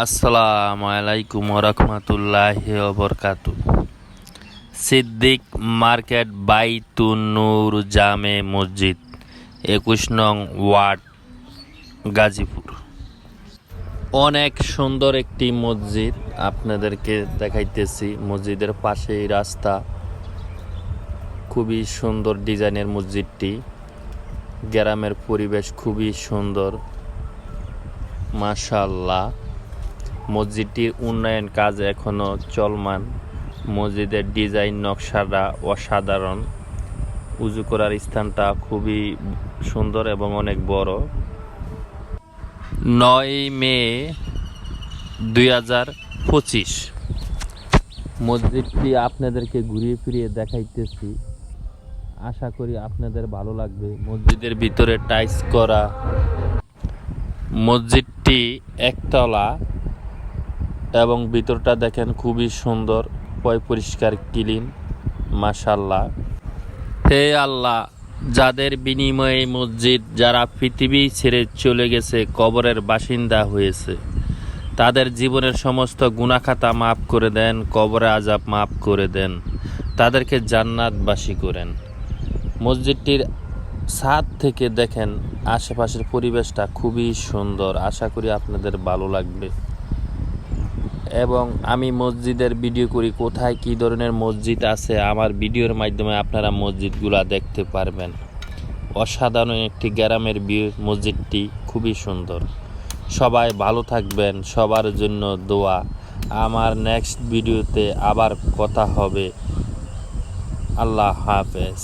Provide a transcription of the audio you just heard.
আসসালামু আলাইকুম রহমতুল্লাহ বরকাতু সিদ্দিক মার্কেট বাইতুন্নুর জামে মসজিদ একুশ নং ওয়ার্ড, গাজীপুর। অনেক সুন্দর একটি মসজিদ আপনাদেরকে দেখাইতেছি। মসজিদের পাশেই রাস্তা। খুবই সুন্দর ডিজাইনের মসজিদটি। গ্রামের পরিবেশ খুবই সুন্দর। মাশাল্লাহ মসজিদটির উন্নয়ন কাজ এখনও চলমান। মসজিদের ডিজাইন নকশাটা অসাধারণ। উজু করার স্থানটা খুবই সুন্দর এবং অনেক বড়। নয় মে দুই হাজার পঁচিশ। মসজিদটি আপনাদেরকে ঘুরিয়ে ফিরিয়ে দেখাইতেছি। আশা করি আপনাদের ভালো লাগবে। মসজিদের ভিতরে টাইস করা। মসজিদটি একতলা। এবং ভিতরটা দেখেন খুবই সুন্দর পয় পরিষ্কার ক্লিন মাশাল্লাহ হে আল্লাহ, যাদের বিনিময়ে মসজিদ, যারা পৃথিবী ছেড়ে চলে গেছে, কবরের বাসিন্দা হয়েছে, তাদের জীবনের সমস্ত গুণাখাতা মাফ করে দেন, কবরে আজাব মাফ করে দেন, তাদেরকে জান্নাতবাসী করেন। মসজিদটির ছাদ থেকে দেখেন, আশেপাশের পরিবেশটা খুবই সুন্দর, আশা করি আপনাদের ভালো লাগবে। এবং আমি মসজিদের ভিডিও করি, কোথায় কী ধরনের মসজিদ আছে, আমার ভিডিওর মাধ্যমে আপনারা মসজিদগুলা দেখতে পারবেন। অসাধারণ একটি গ্রামের মসজিদটি খুবই সুন্দর। সবাই ভালো থাকবেন, সবার জন্য দোয়া। আমার নেক্সট ভিডিওতে আবার কথা হবে। আল্লাহ হাফেজ।